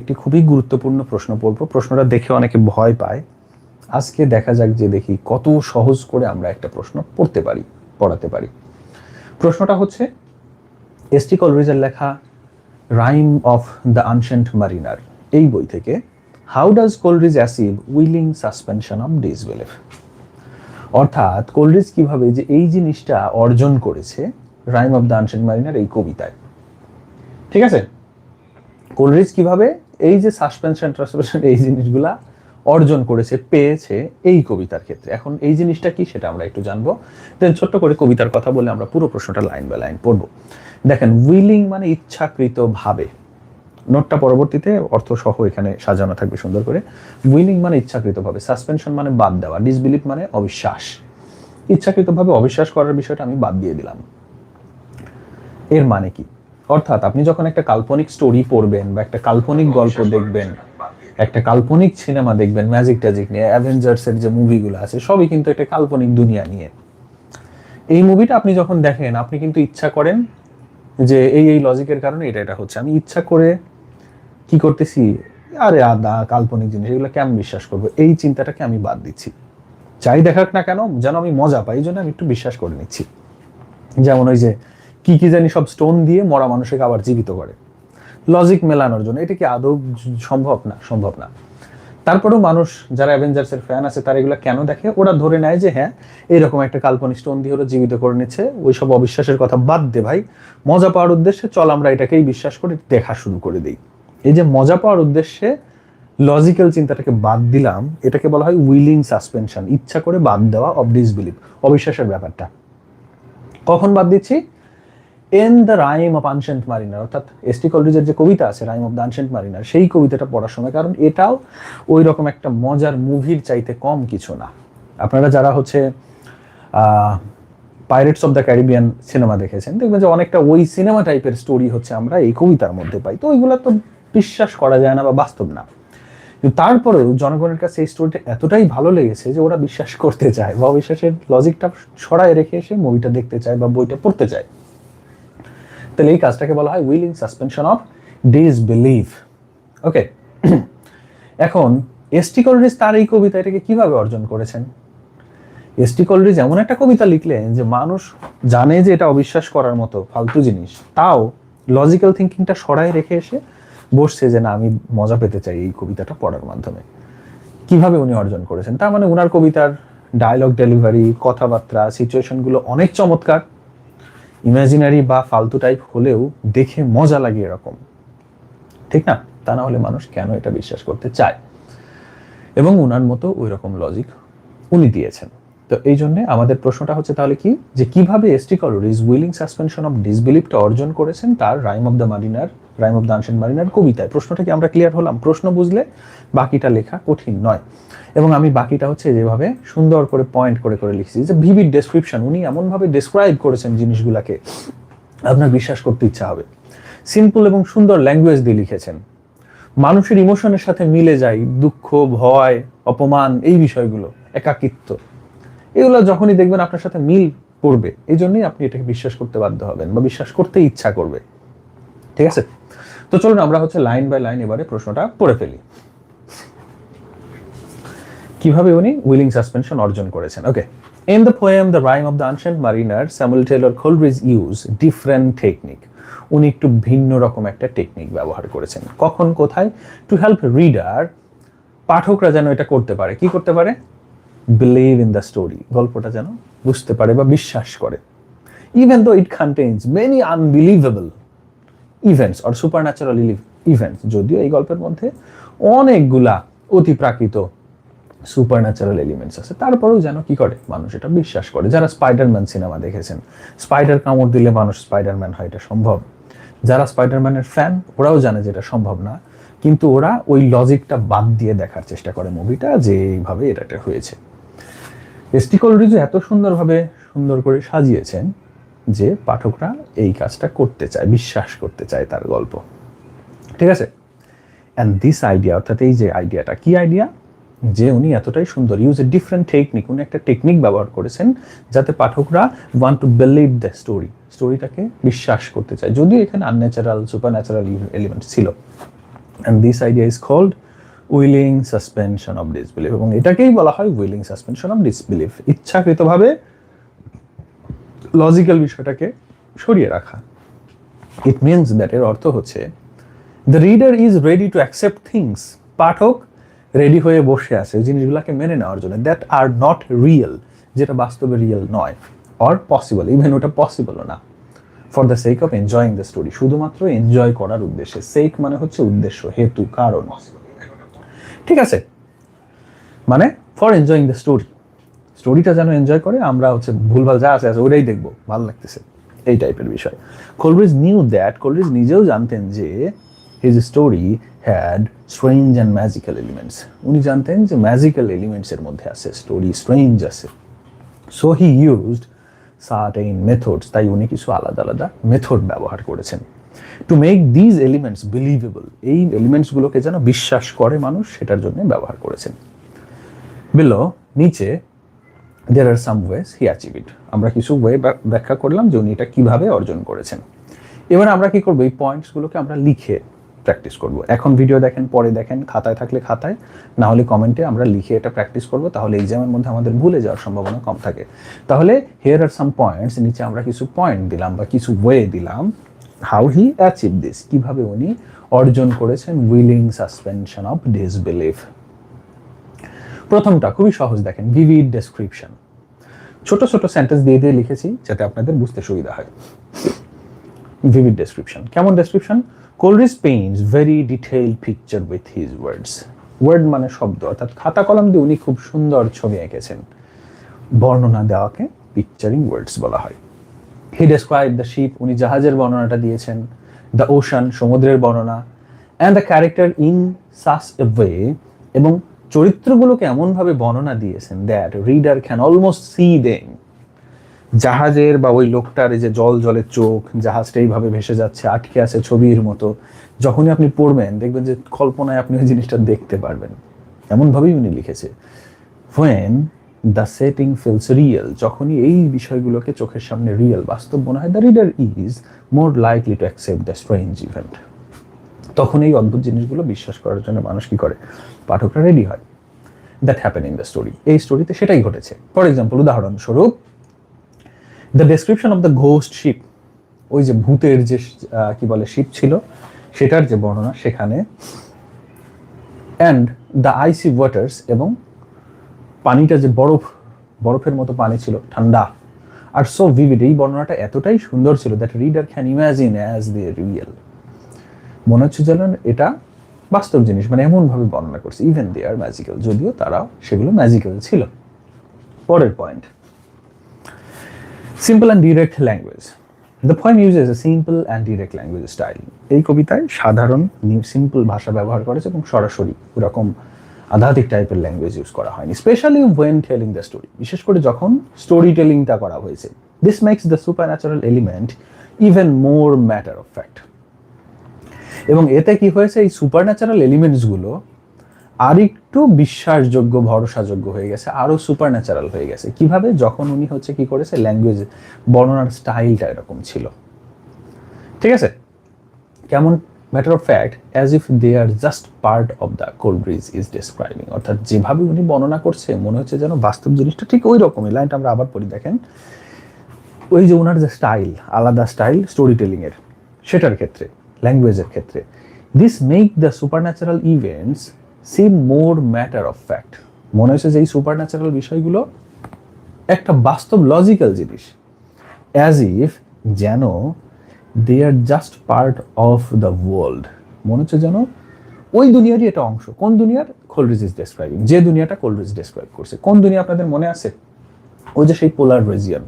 একটি খুবই গুরুত্বপূর্ণ প্রশ্ন পড়ব। প্রশ্নটা দেখে অনেকে ভয় পায়। আজকে দেখা যাক যে দেখি কত সহজ করে আমরা একটা প্রশ্ন পড়তে পারি, পড়াতে পারি। প্রশ্নটা হচ্ছে এসটি কলরিজের লেখা rime of the ancient mariner, এই বই থেকে, how does Coleridge achieve willing suspension of disbelief অর্থাৎ কোলরিজ কীভাবে যে এই জিনিসটা অর্জন করেছে rime of the ancient mariner এই কবিতায়। ঠিক আছে? কোলরিজ কীভাবে এই যে সাসপেনশন ট্রান্সপেনশন এই জিনিসগুলা অর্জন করেছে, পেয়েছে এই কবিতার ক্ষেত্রে। এখন এই জিনিসটা কি সেটা আমরা একটু জানব। দেন ছোট্ট করে কবিতার কথা বলে আমরা পুরো প্রশ্নটা লাইন বাই লাইন পড়ব। দেখেন উইলিং মানে ইচ্ছাকৃত ভাবে নোটটা পরবর্তীতে অর্থ সহ এখানে সাজানো থাকবে সুন্দর করে। উইলিং মানে ইচ্ছাকৃত ভাবে সাসপেনশন মানে বাদ দেওয়া ডিসবিলিভ মানে অবিশ্বাস। ইচ্ছাকৃতভাবে অবিশ্বাস করার বিষয়টা আমি বাদ দিয়ে দিলাম। এর মানে কি? অর্থাৎ আপনি যখন একটা কাল্পনিক স্টোরি পড়বেন বা একটা কাল্পনিক গল্প দেখবেন একটা কাল্পনিক সিনেমা দেখবেন ম্যাজিক ট্যাজিক নিয়ে অ্যাভেঞ্জার্স এর যে মুভিগুলো আছে সবই কিন্তু একটা কাল্পনিক দুনিয়া নিয়ে। এই মুভিটা আপনি যখন দেখেন আপনি কিন্তু ইচ্ছা করেন যে এই এই লজিকের কারণে এটা এটা হচ্ছে। আমি ইচ্ছা করে কি করতেছি? আরে আদা কাল্পনিক জিনিস এগুলো কেমন বিশ্বাস করব? এই চিন্তাটাকে আমি বাদ দিচ্ছি। চাই দেখাক না কেন যেন আমি মজা পাই এই জন্য আমি একটু বিশ্বাস করে নিচ্ছি। যেমন ওই যে কি কি জানি সব স্টোন দিয়ে মরা মানুষকে আবার জীবিত করে। লজিক মেলানোর জন্য। এটা কি আদৌ সম্ভব না? সম্ভব না। তারপরেও মানুষ, যারা অ্যাভেঞ্জার্সের ফ্যান আছে, তারা এগুলো কেন দেখে? ওরা ধরে নেয় যে হ্যাঁ এরকম একটা কাল্পনিক স্টোন দিয়ে ওরা জীবিত করে নিচ্ছে। ওই সব অবিশ্বাসের কথা বাদ দে ভাই। মজা পাওয়ার উদ্দেশ্যে চল আমরা এটাকেই বিশ্বাস করে, দেখা শুরু করে দিই। এই যে মজা পাওয়ার উদ্দেশ্যে লজিক্যাল চিন্তাটাকে বাদ দিলাম, এটাকে বলা হয় উইলিং সাসপেনশন ইচ্ছা করে বাদ দেওয়া অব ডিসবিলিভ অবিশ্বাসের ব্যাপারটা। কখন বাদ দিচ্ছি? And the rime of ancient mariner, অর্থাৎ এসটি কলরিজের যে কবিতা আছে, rime of the ancient mariner, সেই কবিতাটা পড়ার সময়, কারণ এটাও ওই রকম একটা মজার মুভির চাইতে কম কিছু না। আপনারা যারা হচ্ছে pirates of the Caribbean cinema দেখেছেন, দেখবেন যে অনেকটা ওই সিনেমা টাইপের স্টোরি হচ্ছে আমরা এই কবিতার মধ্যে পাই। তো ওইগুলো তো বিশ্বাস করা যায় না বা বাস্তব না। কিন্তু তারপরেও জনগণের কাছে এই স্টোরিটা এতটাই ভালো লেগেছে যে ওরা বিশ্বাস করতে চায় বা অবিশ্বাসের লজিকটা সরায় রেখে এসে মুভিটা দেখতে চায় বা বইটা পড়তে চায়। এই কাজটাকে বলা হয় willing suspension of disbelieve okay এখন এসটি কলরিজ তার এই কবিতা এটাকে কীভাবে অর্জন করেছেন? এসটি কলরিজ এমন একটা কবিতা লিখলেন যে মানুষ জানে যে এটা অবিশ্বাস করার মতো, ফালতু জিনিস। তাও লজিক্যাল থিঙ্কিংটা সরাই রেখে এসে বসছে যে না, আমি মজা পেতে চাই এই কবিতাটা পড়ার মাধ্যমে। কীভাবে উনি অর্জন করেছেন? তার মানে উনার কবিতার ডায়লগ ডেলিভারি কথাবার্তা সিচুয়েশনগুলো অনেক চমৎকার। ইমাজিনারি বা ফালতু টাইপ হলেও দেখে মজা লাগে এরকম। ঠিক না? তা না হলে মানুষ কেন এটা বিশ্বাস করতে চায়? এবং উনার মতো ওই রকম লজিক উনি দিয়েছেন। তো এই জন্য আমাদের প্রশ্নটা হচ্ছে তাহলে কি? যে কীভাবে ST Coleridge willing suspension of ডিসবিলিভটা অর্জন করেছেন তার rime of the mariner rime of the ancient mariner কবিতায়। প্রশ্নটা কি আমরা ক্লিয়ার হলাম? প্রশ্ন বুঝলে বাকিটা লেখা কঠিন নয়। এবং আমি বাকিটা হচ্ছে যেভাবে সুন্দর করে পয়েন্ট করে করে লিখছি। যে ভিভিড ডেসক্রিপশন উনি এমনভাবে ডেসক্রাইব করেছেন জিনিসগুলাকে, আপনার বিশ্বাস করতে ইচ্ছা হবে। সিম্পল এবং সুন্দর ল্যাঙ্গুয়েজ দিয়ে লিখেছেন। মানুষের ইমোশনের সাথে মিলে যায় দুঃখ, ভয়, অপমান, এই বিষয়গুলো, একাকিত্ব। এগুলো যখনই দেখবেন আপনার সাথে মিল করবে, এই জন্যই আপনি এটাকে বিশ্বাস করতে বাধ্য হবেন বা বিশ্বাস করতে ইচ্ছা করবে। ঠিক আছে? তো চলুন আমরা হচ্ছে লাইন বাই লাইন এবারে প্রশ্নটা পড়ে ফেলি। কীভাবে উনি উইলিং সাসপেনশন অর্জন করেছেন? Okay in the poem the rime of the ancient mariner Samuel Taylor Coleridge use different technique উনি একটু ভিন্ন রকম একটা টেকনিক ব্যবহার করেছেন। কখন, কোথায়? টু হেল্প রিডার পাঠকরা যেন এটা করতে পারে। কি করতে পারে? বিলিভ ইন দ্য স্টোরি গল্পটা যেন বুঝতে পারে বা বিশ্বাস করে। Even though it contains many unbelievable events or super natural events যদিও এই গল্পের মধ্যে অনেকগুলা অতি প্রাকৃত সুপার ন্যাচারাল এলিমেন্টস আছে। তারপরেও যেন কি করে? মানুষ এটা বিশ্বাস করে। যারা স্পাইডারম্যান সিনেমা দেখেছেন স্পাইডার কামড় দিলে মানুষ স্পাইডারম্যান হয়, এটা সম্ভব। যারা স্পাইডারম্যানের ফ্যান ওরাও জানে যে এটা সম্ভব না। কিন্তু ওরা ওই লজিকটা বাদ দিয়ে দেখার চেষ্টা করে মুভিটা যে এইভাবে এটা হয়েছে। এসটি কলরিজ এত সুন্দরভাবে সুন্দর করে সাজিয়েছেন। যে পাঠকরা এই কাজটা করতে চায়, বিশ্বাস করতে চায় তার গল্প। ঠিক আছে? অ্যান্ড দিস আইডিয়া অর্থাৎ এই যে আইডিয়াটা কি আইডিয়া যে উনি এতটাই সুন্দর ইউজ এ ডিফারেন্ট টেকনিক উনি একটা টেকনিক ব্যবহার করেছেন যাতে পাঠকরা want to believe the story স্টোরিটাকে বিশ্বাস করতে চায়। যদিও এখানে আনন্যাচারাল সুপার ন্যাচারাল এলিমেন্ট ছিল। And this idea is called willing suspension of disbelief এবং এটাকেই বলা হয় উইলিং সাসপেনশন অফ ডিসবিলিফ ইচ্ছাকৃতভাবে লজিক্যাল বিষয়টাকে সরিয়ে রাখা। ইট মিনস দ্যাট এর অর্থ হচ্ছে the reader is ready to accept things Pathak ready হয়ে বসে আছে জিনিসগুলোকে মেনে নেওয়ার জন্য। দ্যাট আর নট রিয়েল যেটা বাস্তবে রিয়েল নয়। অর পসিবল ইভেন ওটা পসিবলও না। For the sake of enjoying the story শুধুমাত্র এনজয় করার উদ্দেশ্যে। সেক মানে হচ্ছে উদ্দেশ্য, হেতু, কারণ। ঠিক আছে? মানে ফর এনজয়িং দ্য স্টোরি স্টোরিটা যেন এনজয় করে, আমরা হচ্ছে ভুলভাল যা আছে আছে ওইটাই দেখব। ভালো লাগতেছে। এই টাইপের বিষয়। কোলরিজ নিউ দ্যাট কোলরিজ নিজেও জানতেন যে his story had strange and magical elements উনি জানতেন যে ম্যাজিক্যাল এলিমেন্টসের মধ্যে আছে স্টোরি স্ট্রেঞ্জ আছে। So he used certain methods তাই উনি কিছু আলাদা আলাদা মেথড ব্যবহার করেছেন। To make these elements believable এই এলিমেন্টসগুলোকে যেন বিশ্বাস করে মানুষ, সেটার জন্য ব্যবহার করেছেন। বিলো নিচে দের আর সাম ওয়েস হি অ্যাচিভ ইট আমরা কিছু ওয়ে ব্যাখ্যা করলাম যে উনি এটা কীভাবে অর্জন করেছেন। এবার আমরা কি করব? এই পয়েন্টসগুলোকে আমরা লিখে প্র্যাকটিস করব। এখন ভিডিও দেখেন, পরে দেখেন, খাতায় থাকলে খাতায়, না হলে কমেন্টে আমরা লিখে এটা প্র্যাকটিস করব, তাহলে এক্সামের মধ্যে আমাদের ভুলে যাওয়ার সম্ভাবনা কম থাকে। তাহলে হেয়ার আর সাম পয়েন্টস নিচে আমরা কিছু পয়েন্ট দিলাম বা কিছু ওয়ে দিলাম হাউ হি অ্যাচিভ দিস কীভাবে উনি অর্জন করেছেন উইলিং সাসপেনশন অফ ডিসবিলিফ প্রথমটা খুবই সহজ দেখেন ভিভিড ডেসক্রিপশন ছোট ছোট সেন্টেন্স দিয়ে দিয়ে লিখেছি যাতে আপনাদের বুঝতে সুবিধা হয়। ভিভিড ডেসক্রিপশন কেমন description Coleridge paints very detail picture with his words word মানে শব্দ, অর্থাৎ খাতা কলম দিয়ে উনি খুব সুন্দর ছবি এঁকেছেন। বর্ণনা দেওয়াকে পিকচারিং ওয়ার্ডস বলা হয়। হি ডেসক্রাইব দ্য শিপ উনি জাহাজের বর্ণনাটা দিয়েছেন। দ্য ওশান সমুদ্রের বর্ণনা। And the character in such a way এবং চরিত্রগুলোকে এমনভাবে বর্ণনা দিয়েছেন that reader can almost see them জাহাজের বা ওই লোকটার যে জল জলের চোখ, জাহাজটা এইভাবে ভেসে যাচ্ছে, আটকে আছে ছবির মতো। যখনই আপনি পড়বেন, দেখবেন যে কল্পনায় আপনি ওই জিনিসটা দেখতে পারবেন। এমনভাবেই উনি লিখেছে। When the setting feels real যখনই এই বিষয়গুলোকে চোখের সামনে রিয়েল বাস্তব মনে হয় the reader is more likely to accept the strange event তখন এই অদ্ভুত জিনিসগুলো বিশ্বাস করার জন্য মানুষ কি করে? পাঠকরা রেডি হয়। That happen in the story এই স্টোরিতে সেটাই ঘটেছে। ফর এক্সাম্পল উদাহরণস্বরূপ the description of the ghost ship ওই যে ভূতের যে কি বলে শিপ ছিল, সেটার যে বর্ণনা সেখানে অ্যান্ড দ্য আইসি ওয়াটার্স এবং পানিটা যে বরফ, বরফের মতো পানি ছিল, ঠান্ডা। আর সো ভিভিড এই বর্ণনাটা এতটাই সুন্দর ছিল that reader can imagine as the real মনে হচ্ছে যেন এটা বাস্তব জিনিস মানে এমনভাবে বর্ণনা করছে ইভেন দে আর ম্যাজিক্যাল যদিও তারা সেগুলো ম্যাজিক্যাল ছিল। পরের point simple and direct language the point uses a simple and direct language style এই কবিতায় সাধারণ সিম্পল ভাষা ব্যবহার করেছে এবং সরাসরি ওরকম আধ্যাত্মিক টাইপের ল্যাঙ্গুয়েজ ইউজ করা হয়নি specially when telling the story বিশেষ করে যখন স্টোরি টেলিংটা করা হয়েছে। This makes the super natural element even more matter of fact এবং এতে কি হয়েছে? এই সুপার ন্যাচারাল এলিমেন্টসগুলো আর একটু বিশ্বাসযোগ্য, ভরসাযোগ্য হয়ে গেছে আরও সুপার ন্যাচারাল হয়ে গেছে। কীভাবে? যখন উনি হচ্ছে কি করেছে? ল্যাঙ্গুয়েজ বর্ণনার স্টাইলটা এরকম ছিল। ঠিক আছে? কেমন? Matter of fact as if they are just part of the Coleridge is describing অর্থাৎ যেভাবে উনি বর্ণনা করছে, মনে হচ্ছে যেন বাস্তব জিনিসটা ঠিক ওই রকমই। লাইনটা আমরা আবার পড়ি, দেখেন। ওই যে ওনার যে স্টাইল আলাদা স্টাইল স্টোরি টেলিংয়ের সেটার ক্ষেত্রে। ল্যাঙ্গুয়েজের ক্ষেত্রে। This make the super natural events seem more matter of fact মনে হচ্ছে যে এই সুপার ন্যাচারাল বিষয়গুলো একটা বাস্তব লজিক্যাল জিনিস। অ্যাজ ইফ যেন they are just part of the world মনে হচ্ছে যেন ওই দুনিয়ারই এটা অংশ। কোন দুনিয়ার? কোল্ড্রিজ ইজ ডেসক্রাইবিং যে দুনিয়াটা কোল্ড্রিজ ডেসক্রাইব করছে। কোন দুনিয়া আপনাদের মনে আছে? ওই যে সেই পোলার রিজিয়ন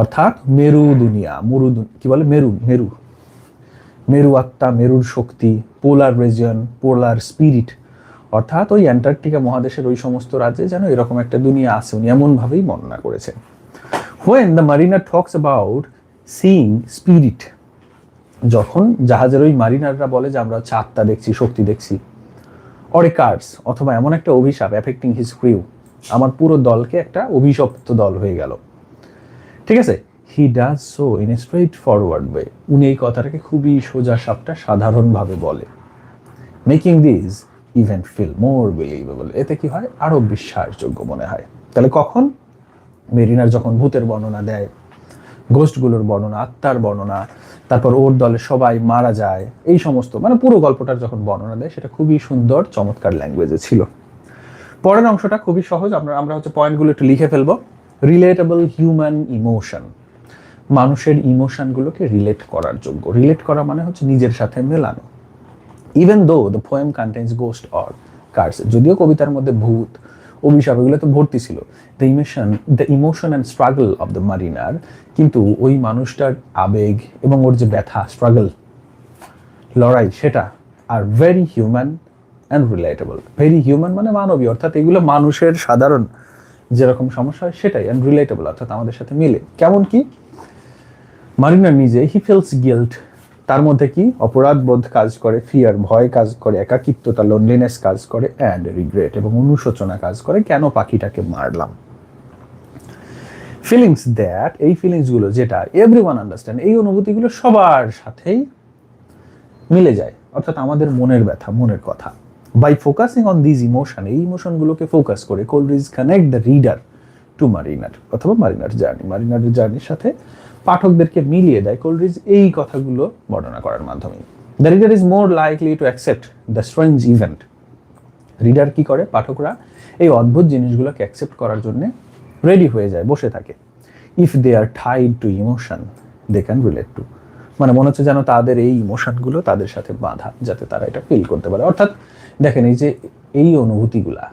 অর্থাৎ মেরু দুনিয়া মরু কি বলে? মেরু মেরু। মেরু আত্মা, মেরুর শক্তি, পোলার রিজিয়ন পোলার স্পিরিট অর্থাৎ ওই অ্যান্টার্কটিকা মহাদেশের ওই সমস্ত রাজ্যে যেন এরকম একটা দুনিয়া আছে। উনি এমনভাবেই বর্ণনা করেছেন। When the mariner talks about seeing spirit যখন জাহাজের ওই মারিনাররা বলে যে আমরা হচ্ছে আত্মা দেখছি, শক্তি দেখছি অরে কার্ডস অথবা এমন একটা অভিশাপ এফেক্টিং হিজ ক্রিউ আমার পুরো দলকে একটা অভিশপ্ত দল হয়ে গেল। ঠিক আছে? He does so in a straight forward way উনি এই কথাটাকে খুবই সোজা সাপটা সাধারণভাবে বলে। Making this event feel more believable এতে কি হয়? আরও বিশ্বাসযোগ্য মনে হয়। তাহলে কখন? মেরিনার যখন ভূতের বর্ণনা দেয় গোস্টগুলোর বর্ণনা, আত্মার বর্ণনা, তারপর ওর দলে সবাই মারা যায়, এই সমস্ত মানে পুরো গল্পটার যখন বর্ণনা দেয়, সেটা খুবই সুন্দর, চমৎকার ল্যাঙ্গুয়েজে ছিল। পরের অংশটা খুবই সহজ, আমরা আমরা হচ্ছে পয়েন্টগুলো একটু লিখে ফেলব। রিলেটেবল হিউম্যান ইমোশন মানুষের ইমোশনগুলোকে রিলেট করার যোগ্য। রিলেট করা মানে হচ্ছে নিজের সাথে মেলানো। Even though the poem contains ghost or curse যদিও কবিতার মধ্যে ভূত, অভিশাপ, এগুলো তো ভর্তি ছিল। The emotion the emotion and struggle of the mariner কিন্তু ওই মানুষটার আবেগ এবং ওর যে ব্যথা স্ট্রাগল লড়াই, সেটা are very human and relatable very human মানে মানবী, অর্থাৎ এগুলো মানুষের সাধারণ যেরকম সমস্যা হয় সেটাই অ্যান্ড রিলেটেবল অর্থাৎ আমাদের সাথে মিলে। কেমন কি? মারিনা নিজে হি ফিলস গিল্ট তার মধ্যে কি? অপরাধ বোধ কাজ করে ফিয়ার ভয় কাজ করে, একাকিত্বতা লোনলিনেস কাজ করে অ্যান্ড রিগ্রেট এবং অনুশোচনা কাজ করে, কেন পাখিটাকে মারলাম? ফিলিংস দ্যাট এই ফিলিংসগুলো যেটা এভরি ওয়ান আন্ডারস্ট্যান্ড এই অনুভূতিগুলো সবার সাথেই মিলে যায়। অর্থাৎ আমাদের মনের ব্যথা, মনের কথা। By focusing on these emotion এই ইমোশনগুলোকে ফোকাস করে Coleridge connect the reader to mariner অথবা মারিনার জার্নি মারিনার জার্নির সাথে পাঠকদেরকে মিলিয়ে দেয় কোলরিজ এই কথাগুলো বর্ণনা করার মাধ্যমে the reader is more likely to accept the strange event reader কি করে? পাঠকরা এই অদ্ভুত জিনিসগুলোকে অ্যাকসেপ্ট করার জন্য রেডি হয়ে যায়, বসে থাকে। If they are tied to emotion they can relate to মানে মনে হচ্ছে যেন তাদের এই ইমোশনগুলো তাদের সাথে বাঁধা, যাতে তারা এটা ফিল করতে পারে। অর্থাৎ দেখেন এই যে এই অনুভূতিগুলা,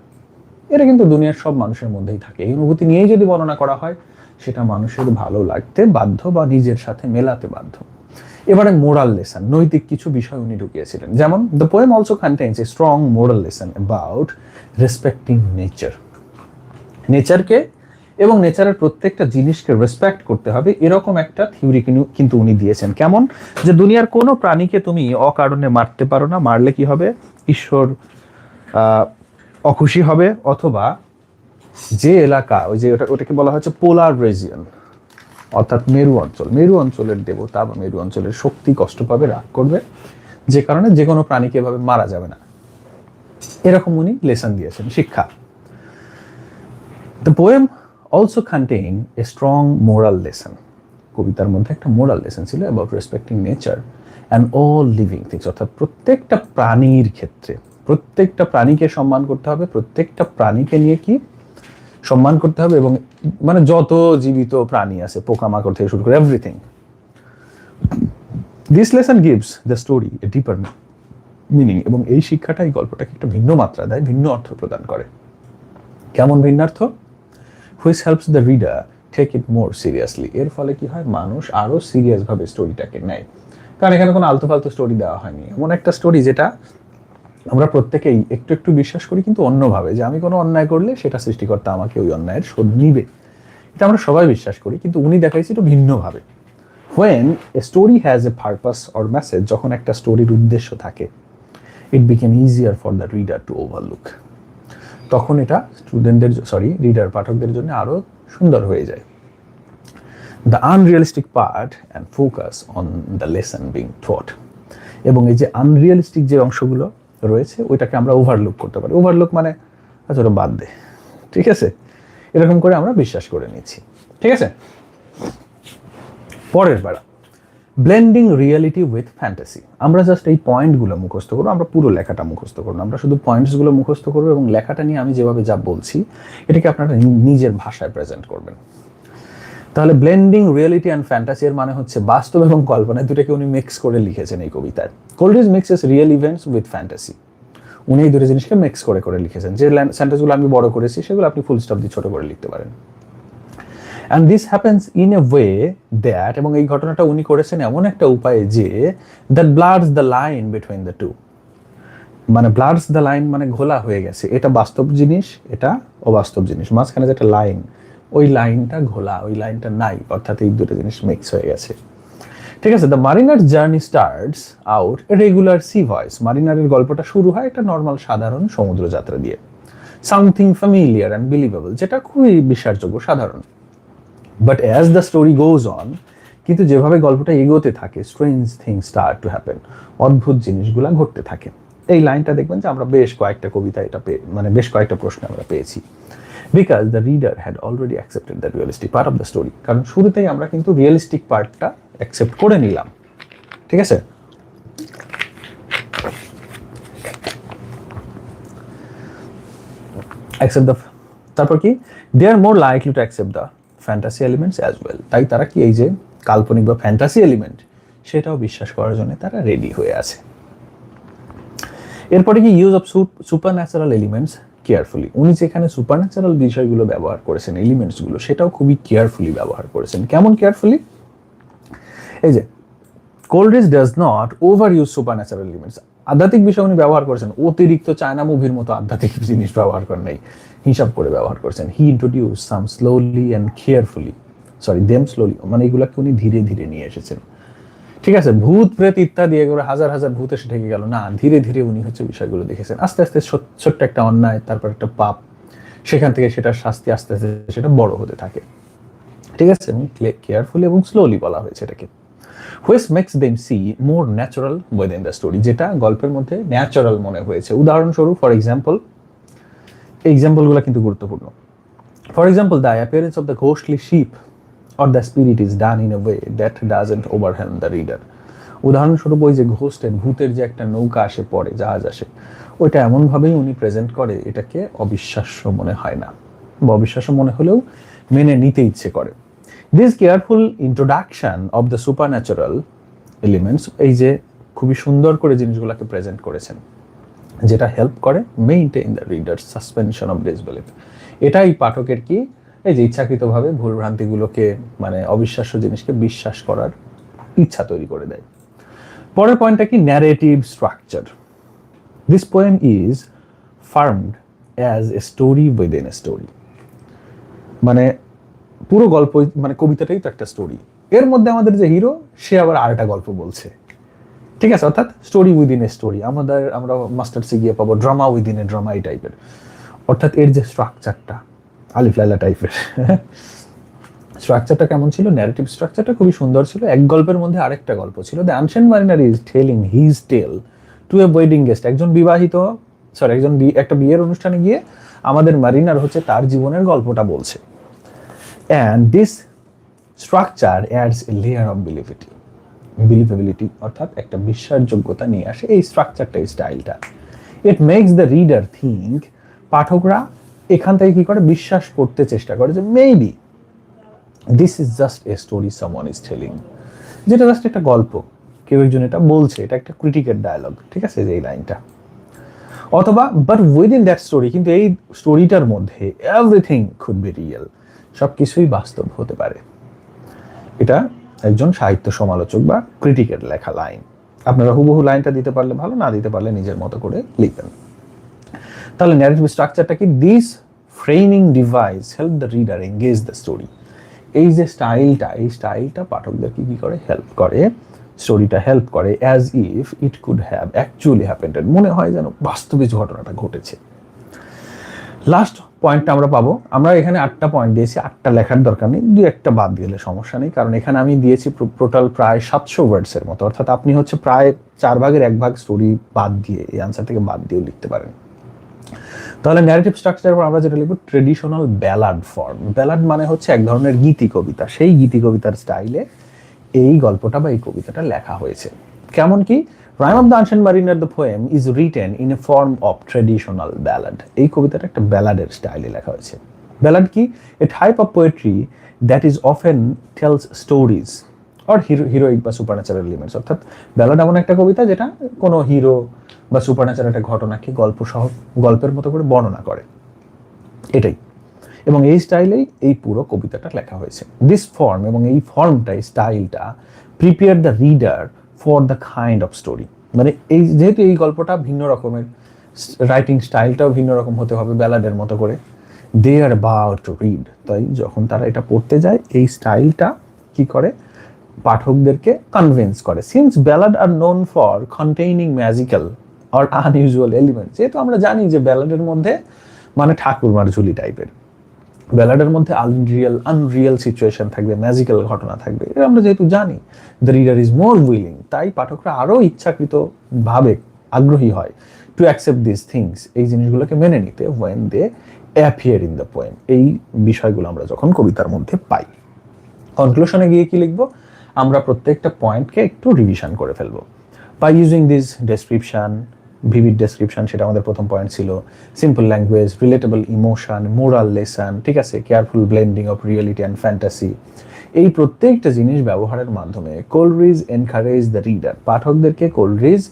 এটা কিন্তু দুনিয়ার সব মানুষের মধ্যেই থাকে। এই অনুভূতি নিয়েই যদি বর্ণনা করা হয় সেটা মানুষের ভালো লাগতে বাধ্য বা নিজের সাথে মেলাতে বাধ্য। এবারে মোরাল লেসন, নৈতিক কিছু বিষয় উনি ঢুকিয়েছিলেন। যেমন the poem also contains a strong moral lesson about respecting nature নেচারকে এবং নেচারের প্রত্যেকটা জিনিসকে রেসপেক্ট করতে হবে, এরকম একটা থিওরি কিন্তু উনি দিয়েছেন। কেমন? যে দুনিয়ার কোনো প্রাণীকে তুমি অকারণে মারতে পারো না, মারলে কি হবে? ঈশ্বর অখুশি হবে, অথবা যে এলাকা, ওই যে ওটা, ওটাকে বলা হচ্ছে পোলার রেজিয়ন অর্থাৎ মেরু অঞ্চল। মেরু অঞ্চলের দেবতা বা মেরু অঞ্চলের শক্তি কষ্ট পাবে, রাগ করবে, যে কারণে যে কোনো প্রাণীকে এভাবে মারা যাবে না। এরকম উনি লেসন দিয়েছেন, শিক্ষা। The poem also contain a strong moral lesson কবিতার মধ্যে একটা মোরাল লেসন ছিল about respecting nature and all living things অর্থাৎ প্রত্যেকটা প্রাণীর ক্ষেত্রে, প্রত্যেকটা প্রাণীকে সম্মান করতে হবে, প্রত্যেকটা প্রাণীকে নিয়ে কি? সম্মান করতে হবে এবং মানে যত জীবিত প্রাণী আছে, পোকামাকড় থেকে শুরু করে everything this lesson gives the story a deeper meaning এবং এই শিক্ষাটা, এই গল্পটাকে একটা ভিন্ন মাত্রা দেয়, ভিন্ন অর্থ প্রদান করে। কেমন ভিন্নার্থ? Which helps the reader take it more seriously এর ফলে কি হয়? মানুষ আরও সিরিয়াস ভাবে স্টোরিটাকে নেয়। কারণ এখানে কোনো আলতু ফালতু স্টোরি দেওয়া হয়নি। এমন একটা স্টোরি যেটা আমরা প্রত্যেকেই একটু একটু বিশ্বাস করি, কিন্তু অন্যভাবে যে আমি কোনো অন্যায় করলে সেটা সৃষ্টিকর্তা আমাকে ওই অন্যায়ের শোধ নিবে। এটা আমরা সবাই বিশ্বাস করি, কিন্তু উনি দেখাইছে একটু ভিন্নভাবে। When a story has a purpose or message যখন একটা স্টোরির উদ্দেশ্য থাকে it became easier for the reader to overlook তখন এটা স্টুডেন্টদের সরি রিডার পাঠকদের জন্য আরও সুন্দর হয়ে যায়। The unrealistic part and focus on the lesson being taught এবং এই যে আনরিয়ালিস্টিক যে অংশগুলো রয়েছে, ওইটাকে আমরা ওভারলুক করতে পারি। ওভারলুক মানে আচ্ছা বাদ দে। ঠিক আছে? এরকম করে আমরা বিশ্বাস করে নিচ্ছি। ঠিক আছে? পরের বেলা ব্লেন্ডিং রিয়েলিটি উইথ ফ্যান্টাসি আমরা জাস্ট এই পয়েন্টগুলো মুখস্থ করব, আমরা পুরো লেখাটা মুখস্থ করব আমরা শুধু পয়েন্টসগুলো মুখস্থ করব এবং লেখাটা নিয়ে আমি যেভাবে যা বলছি, এটাকে আপনারা নিজের ভাষায় প্রেজেন্ট করবেন। তাহলে ব্লেন্ডিং রিয়েলিটি অ্যান্ড ফ্যান্টাসি এর মানে হচ্ছে বাস্তব এবং কল্পনা, দুটাকে উনি মিক্স করে লিখেছেন এই কবিতায়। Coleridge mixes real events with fantasy উনি এই দুটো জিনিসকে মিক্স করে করে লিখেছেন। যে সেন্টেন্সগুলো আমি বড় করেছি, সেগুলো আপনি ফুল স্টপ দিয়ে ছোট করে লিখতে পারেন। And this happens in a way that এবং এই ঘটনাটা উনি করেছেন এমন একটা উপায়ে যে that blurs the line between the two মানে ব্লাডস দ্য লাইন মানে ঘোলা হয়ে গেছে। এটা বাস্তব জিনিস, এটা অবাস্তব জিনিস। মাঝখানে যে একটা লাইন ওই লাইনটা ঘোলা, ওই লাইনটা নাই, অর্থাৎ এই দুটো জিনিস মিক্স হয়ে গেছে। ঠিক আছে the mariner journey starts out regular sea voyage মারিনারের গল্পটা শুরু হয় একটা নর্মাল সাধারণ সমুদ্র যাত্রা দিয়ে। সামথিং ফ্যামিলিয়ার অ্যান্ড বিলিভেবল যেটা খুবই বিশ্বাসযোগ্য, সাধারণ। But as the story goes on কিন্তু যেভাবে গল্পটা এগোতে থাকে strange thing start to happen অদ্ভুত জিনিসগুলা ঘটতে থাকে। এই লাইনটা দেখবেন যে আমরা বেশ কয়েকটা কবিতা এটা মানে বেশ কয়েকটা প্রশ্ন আমরা পেয়েছি। Because the reader had already accepted the realistic part of the story কারণ শুরুতেই আমরা কিন্তু রিয়েলিস্টিক পার্টটা অ্যাকসেপ্ট করে নিলাম। ঠিক আছে? অ্যাকসেপ্ট দ্য তারপর কি? They are more likely to accept the fantasy elements as well তাই তারা কি এই যে কাল্পনিক বা ফ্যান্টাসি এলিমেন্ট সেটাও বিশ্বাস করার জন্য তারা রেডি হয়ে আছে। এরপরে কি? Use of super natural elements carefully উনি যেখানে সুপার ন্যাচারাল বিষয়গুলো ব্যবহার করেছেন এলিমেন্টসগুলো সেটাও খুবই কেয়ারফুলি ব্যবহার করেছেন। কেমন কেয়ারফুলি এই যে Coleridge does not over use super natural elements আধ্যাত্মিক বিষয় উনি ব্যবহার করেছেন। অতিরিক্ত চায়না মুভির মতো আধ্যাত্মিক জিনিস ব্যবহার করেন নাই। হিসাব করে ব্যবহার করেছেন। He introduce some slowly and carefully sorry them slowly মানে এগুলাকে উনি ধীরে ধীরে নিয়ে এসেছেন। ঠিক আছে, ভূত, প্রেত ইত্যাদি এগুলো হাজার হাজার ভূত এসে ঠেকে গেল। না, ধীরে ধীরে উনি হচ্ছে বিষয়গুলো দেখেছেন। আস্তে আস্তে ছোট- ছোট্ট একটা অন্যায়, তারপর একটা পাপ, সেখান থেকে সেটার শাস্তি আস্তে আস্তে সেটা বড় হতে থাকে। ঠিক আছে, এবং কেয়ারফুলি এবং স্লোলি বলা হয়েছে এটাকে। Which makes them seem more natural within the story যেটা গল্পের মধ্যে ন্যাচারাল মনে হয়েছে। উদাহরণস্বরূপ ফর এক্সাম্পল এক্সাম্পলগুলো কিন্তু গুরুত্বপূর্ণ। For example the appearance of the ghostly ship or the spirit is done in a way that doesn't overwhelm the reader উদাহরণস্বরূপ ওই যে ঘোস্টের ভূতের যে একটা নৌকা আসে পড়ে, জাহাজ আসে, ওইটা এমনভাবেই উনি প্রেজেন্ট করে, এটাকে অবিশ্বাস্য মনে হয় না। বা অবিশ্বাস্য মনে হলেও মেনে নিতে ইচ্ছে করে। This careful introduction of the super natural elements এই যে খুবই সুন্দর করে জিনিসগুলোকে প্রেজেন্ট করেছেন, যেটা হেল্প করে maintain the reader suspension of disbelief এটাই পাঠকের কি এই যে ইচ্ছাকৃতভাবে ভুল ভ্রান্তিগুলোকে মানে অবিশ্বাস্য জিনিসকে বিশ্বাস করার ইচ্ছা তৈরি করে দেয়। পরের পয়েন্টটা কি? Narrative structure this poem is framed as a story within a story মানে পুরো গল্প মানে কবিতাটাই তো একটা স্টোরি এর মধ্যে আমাদের যে হিরো সে আবার আরেকটা গল্প বলছে। ঠিক আছে? অর্থাৎ স্টোরি উইদিন এ স্টোরি আমাদের, আমরা মাস্টার্সে গিয়ে পাবো ড্রামা উইদিন এ ড্রামা এই টাইপের অর্থাৎ এর যে স্ট্রাকচারটা আলিফ লাইলা টাইপের। স্ট্রাকচারটা কেমন ছিল? ন্যারেটিভ স্ট্রাকচারটা খুবই সুন্দর ছিল। এক গল্পের মধ্যে আরেকটা গল্প ছিল। The ancient mariner is telling his tale to a wedding guest একজন বিবাহিত সরি একজন একটা বিয়ের অনুষ্ঠানে গিয়ে আমাদের মারিনার হচ্ছে তার জীবনের গল্পটা বলছে। And this structure adds a layer of বিলিভিটি believability অর্থাৎ একটা বিশ্বাসযোগ্যতা নিয়ে আসে এই স্ট্রাকচারটা এই স্টাইলটা it makes the reader think পাঠকরা এখান থেকে কি করে? বিশ্বাস করতে চেষ্টা করে যে maybe this is just a story someone is telling যেটা জাস্ট একটা গল্প। কেউ একজন এটা বলছে, এটা একটা ক্রিটিকের ডায়লগ ঠিক আছে? যে এই লাইনটা। অথবা বাট উইদিন দ্যাট স্টোরি কিন্তু এই স্টোরিটার মধ্যে এভরিথিং খুড বি রিয়েল সব কিছুই বাস্তব হতে পারে। এটা একজন সাহিত্য সমালোচক বা ক্রিটিকের লেখা লাইন আপনারা হুবহু লাইনটা দিতে পারলে ভালো, না দিতে পারলে নিজের মতো করে লিখবেন। তাহলে ন্যারেটিভ স্ট্রাকচারটা কি? This framing device help the reader engage the story এই যে স্টাইলটা এই স্টাইলটা পাঠকদেরকে কি করে? হেল্প করে। স্টোরিটা হেল্প করে as if it could have actually happened মনে হয় যেন বাস্তবে ঘটনাটা ঘটেছে। লাস্ট পয়েন্টটা আমরা পাবো। আমরা এখানে আটটা পয়েন্ট দিয়েছি। আটটা লেখার দরকার নেই। দু একটা বাদ দিলে সমস্যা নেই। কারণ এখানে আমি দিয়েছি টোটাল প্রায় সাতশো ওয়ার্ডসের মতো। অর্থাৎ আপনি হচ্ছে প্রায় চার ভাগের এক ভাগ স্টোরি বাদ দিয়ে, এই আনসার থেকে বাদ দিয়েও লিখতে পারেন। তাহলে ন্যারেটিভ স্ট্রাকচার আমরা যেটা লিখব ট্রেডিশনাল ব্যালাড ফর্ম ব্যালাড মানে হচ্ছে এক ধরনের গীতি কবিতা। সেই গীতি কবিতার স্টাইলে এই গল্পটা বা এই কবিতাটা লেখা হয়েছে। কেমন কি? Rime of the ancient mariner the poem is written in a form of traditional ballad এই কবিতাটা একটা ব্যালাডের স্টাইলে লেখা হয়েছে। ব্যালাড কি? A type of poetry that is often tells stories or hero heroic বা সুপার ন্যাচারাল এলিমেন্টস অর্থাৎ ব্যালাড এমন একটা কবিতা যেটা কোনো হিরো বা সুপার ন্যাচারাল একটা ঘটনাকে গল্প সহ গল্পের মতো করে বর্ণনা করে। এটাই। এবং এই স্টাইলেই এই পুরো কবিতাটা লেখা হয়েছে। দিস ফর্ম এবং এই ফর্মটা এই স্টাইলটা prepare the reader for the kind of story মানে এই যেহেতু এই গল্পটা ভিন্ন রকমের রাইটিং স্টাইলটাও ভিন্ন রকম হতে হবে ব্যালাডের মতো করে। They are about to read তাই যখন তারা এটা পড়তে যায়, এই স্টাইলটা কি করে? পাঠকদেরকে কনভিন্স করে। Since ballad are known for containing magical or unusual element যেহেতু আমরা জানি যে ব্যালাডের মধ্যে মানে ঠাকুরমার ঝুলি টাইপের ব্যালাডের মধ্যে আনরিয়াল আনরিয়াল সিচুয়েশন থাকবে ম্যাজিক্যাল ঘটনা থাকবে। এটা আমরা যেহেতু জানি the reader is more willing তাই পাঠকরা আরও ইচ্ছাকৃত ভাবে আগ্রহী হয় টু অ্যাকসেপ্ট দিস থিংস এই জিনিসগুলোকে মেনে নিতে when they appear in the poem এই বিষয়গুলো আমরা যখন কবিতার মধ্যে পাই। কনক্লুশনে গিয়ে কি লিখব? আমরা প্রত্যেকটা পয়েন্টকে একটু রিভিশন করে ফেলব। By using this description vivid description সেটা আমাদের প্রথম পয়েন্ট ছিল। Simple language relatable emotion moral lesson ঠিক আছে? Careful blending of reality and fantasy এই প্রত্যেকটা জিনিস ব্যবহারের মাধ্যমে কোলরিজ এনকারেজ দ্য রিডার পাঠকদেরকে কোলরিজ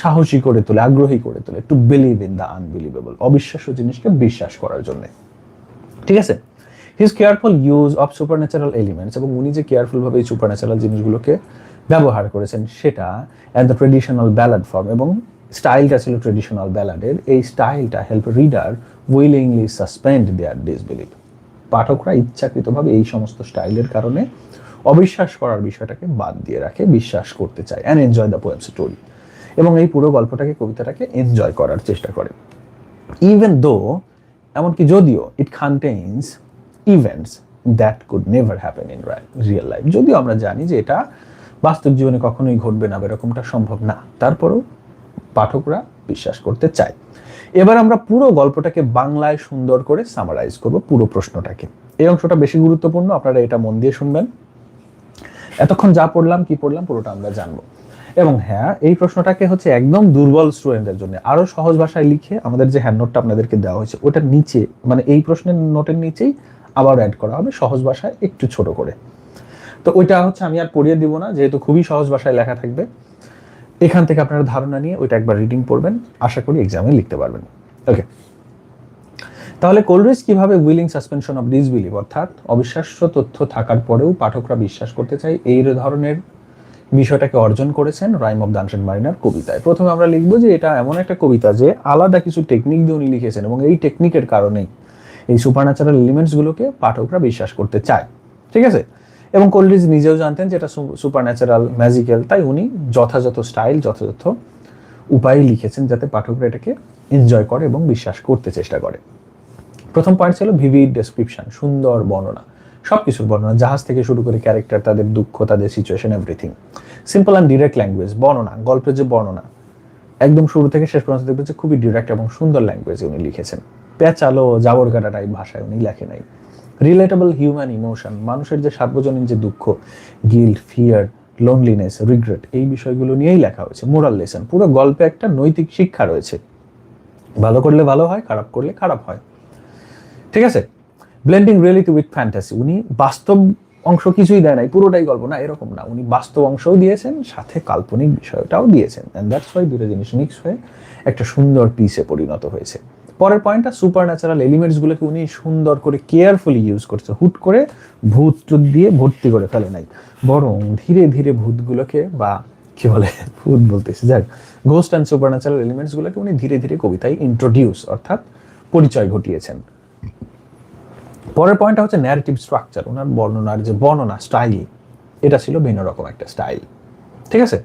সাহসী করে তোলে, আগ্রহী করে তোলে to believe in the unbelievable অবিশ্বাস্য জিনিসকে বিশ্বাস করার জন্য। ঠিক আছে? His careful use of super natural elements এবং উনি যে কেয়ারফুল ভাবে এই সুপার ন্যাচারাল জিনিসগুলোকে ব্যবহার করেছেন, সেটা and the traditional ballad form এবং স্টাইলটা ছিল ট্রেডিশনাল ব্যালাডের এই স্টাইলটা help reader willingly suspend their disbelief পাঠকরা ইচ্ছাকৃতভাবে এই সমস্ত স্টাইলের কারণে অবিশ্বাস করার বিষয়টাকে বাদ দিয়ে রাখে, বিশ্বাস করতে চায় and enjoy the poem story এবং এই পুরো গল্পটাকে, কবিতাটাকে এনজয় করার চেষ্টা করে। ইভেন দো এমনকি যদিও it contains events that could never happen in real life যদিও আমরা জানি যে এটা বাস্তব জীবনে কখনোই ঘটবে না এরকমটা সম্ভব না। তারপরেও পাঠকরা বিশ্বাস করতে চায়। এবার আমরা পুরো গল্পটাকে বাংলায় সুন্দর করে সামারাইজ করব পুরো প্রশ্নটাকে। এই অংশটা বেশি গুরুত্বপূর্ণ, আপনারা এটা মন দিয়ে শুনবেন। এতক্ষণ যা পড়লাম, কি পড়লাম, পুরোটা আমরা জানব। এবং হ্যাঁ এই প্রশ্নটাকে হচ্ছে একদম দুর্বল স্টুডেন্টদের জন্য, আরও সহজ ভাষায় লিখে আমাদের যে হ্যান্ড নোটটা আপনাদেরকে দেওয়া হয়েছে, ওটার নিচে মানে এই প্রশ্নের নোটের নিচেই আবার অ্যাড করা হবে সহজ ভাষায়, একটু ছোট করে। তো ওইটা হচ্ছে আমি আর পড়িয়ে দিব না, যেহেতু খুবই সহজ ভাষায় লেখা থাকবে। এখান থেকে আপনারা ধারণা নিয়ে ওইটা একবার রিডিং পড়বেন। আশা করি এক্সামে লিখতে পারবেন। ওকে তাহলে কোলরিজ কীভাবে উইলিং সাসপেনশন অফ ডিসবিলিভ অর্থাৎ অবিশ্বাস্য তথ্য থাকার পরেও পাঠকরা বিশ্বাস করতে চায়, এই ধরনের বিষয়টাকে অর্জন করেছেন রাইম অফ দানসেন মারিনার কবিতায়। প্রথমে আমরা লিখব যে এটা এমন একটা কবিতা যে আলাদা কিছু টেকনিক দিয়ে উনি লিখেছেন এবং এই টেকনিকের কারণেই এই সুপার ন্যাচারাল এলিমেন্টসগুলোকে পাঠকরা বিশ্বাস করতে চায়। ঠিক আছে? এবং কোলরিজ নিজেও জানতেন যে এটা সুপার ন্যাচারাল ম্যাজিক্যাল তাই উনি যথাযথ স্টাইল যথাযথ উপায়ে লিখেছেন যাতে পাঠকরা এটাকে এনজয় করে এবং বিশ্বাস করতে চেষ্টা করে। প্রথম পয়েন্ট ছিল ভিভিড ডেসক্রিপশন সুন্দর বর্ণনা সব কিছুর বর্ণনা, জাহাজ থেকে শুরু করে ক্যারেক্টার তাদের দুঃখ, তাদের situation everything simple and direct language বর্ণনা, গল্পের যে বর্ণনা, একদম শুরু থেকে শেষ পর্যন্ত দেখবে যে খুবই ডিরেক্ট এবং সুন্দর ল্যাঙ্গুয়েজে উনি লিখেছেন। পেঁচালো জাবর কাটা টাইপ ভাষায় উনি লেখে নাই রিলেটেবল হিউম্যান ইমোশন মানুষের যে সার্বজনীন যে দুঃখ গিল্ড ফিয়ার লোনলিনেস রিগ্রেট এই বিষয়গুলো নিয়েই লেখা হয়েছে মোরাল লেসন পুরো গল্পে একটা নৈতিক শিক্ষা রয়েছে। ভালো করলে ভালো হয়, খারাপ করলে খারাপ হয়। ঠিক আছে? ব্লেন্ডিং রিয়েলিটি উইথ ফ্যান্টাসি উনি বাস্তব অংশ কিছুই দেয় নাই, পুরোটাই গল্প না, এরকম না। উনি বাস্তব অংশও দিয়েছেন, সাথে কাল্পনিক বিষয়টাও দিয়েছেন। অ্যান্ড দ্যাটস ওয়াই দুটো জিনিস মিক্স হয়ে একটা সুন্দর পিসে পরিণত হয়েছে। পরের পয়েন্টটা সুপার ন্যাচারাল এলিমেন্টসগুলোকে উনি সুন্দর করে কেয়ারফুলি ইউজ করছে। হুট করে ভূত দিয়ে ভর্তি করে ফেলে নাই। বরং ধীরে ধীরে ভূতগুলোকে বা কি বলে, ভূত বলতেছি, যাক ঘোস্ট অ্যান্ড সুপার ন্যাচারাল এলিমেন্টসগুলোকে উনি ধীরে ধীরে কবিতায় ইন্ট্রোডিউস অর্থাৎ পরিচয় ঘটিয়েছেন। পরের পয়েন্টটা হচ্ছে ন্যারেটিভ স্ট্রাকচার ওনার বর্ণনার যে বর্ণনা স্টাইল এটা ছিল ভিন্ন রকম একটা স্টাইল ঠিক আছে?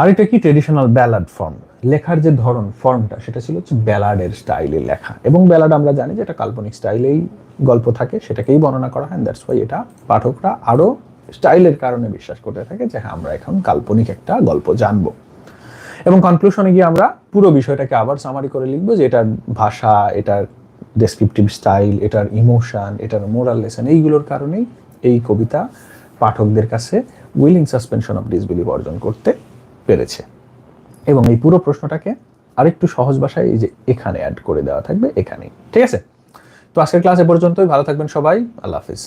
আরেকটা কি ট্রেডিশনাল ব্যালাড ফর্ম লেখার যে ধরন ফর্মটা সেটা ছিল হচ্ছে ব্যালাডের স্টাইলে লেখা। এবং ব্যালাড আমরা জানি যে এটা কাল্পনিক স্টাইলেই গল্প থাকে, সেটাকেই বর্ণনা করা হয় দ্যাটস ওয়াই এটা পাঠকরা আরও স্টাইলের কারণে বিশ্বাস করতে থাকে যে হ্যাঁ আমরা এখন কাল্পনিক একটা গল্প জানব। এবং কনক্লুশনে গিয়ে আমরা পুরো বিষয়টাকে আবার সামারি করে লিখব যে এটার ভাষা, এটার ডেসক্রিপটিভ স্টাইল এটার ইমোশন এটার মোরাল লেসন এইগুলোর কারণেই এই কবিতা পাঠকদের কাছে উইলিং সাসপেনশন অফ ডিসবিলিভ অর্জন করতে পেরেছে। এবং এই পুরো প্রশ্নটাকে আরেকটু সহজ ভাষায় এই যে এখানে অ্যাড করে দেওয়া থাকবে, এখানেই। ঠিক আছে? তো আজকের ক্লাস এ পর্যন্তই। ভালো থাকবেন সবাই। আল্লাহ হাফিজ।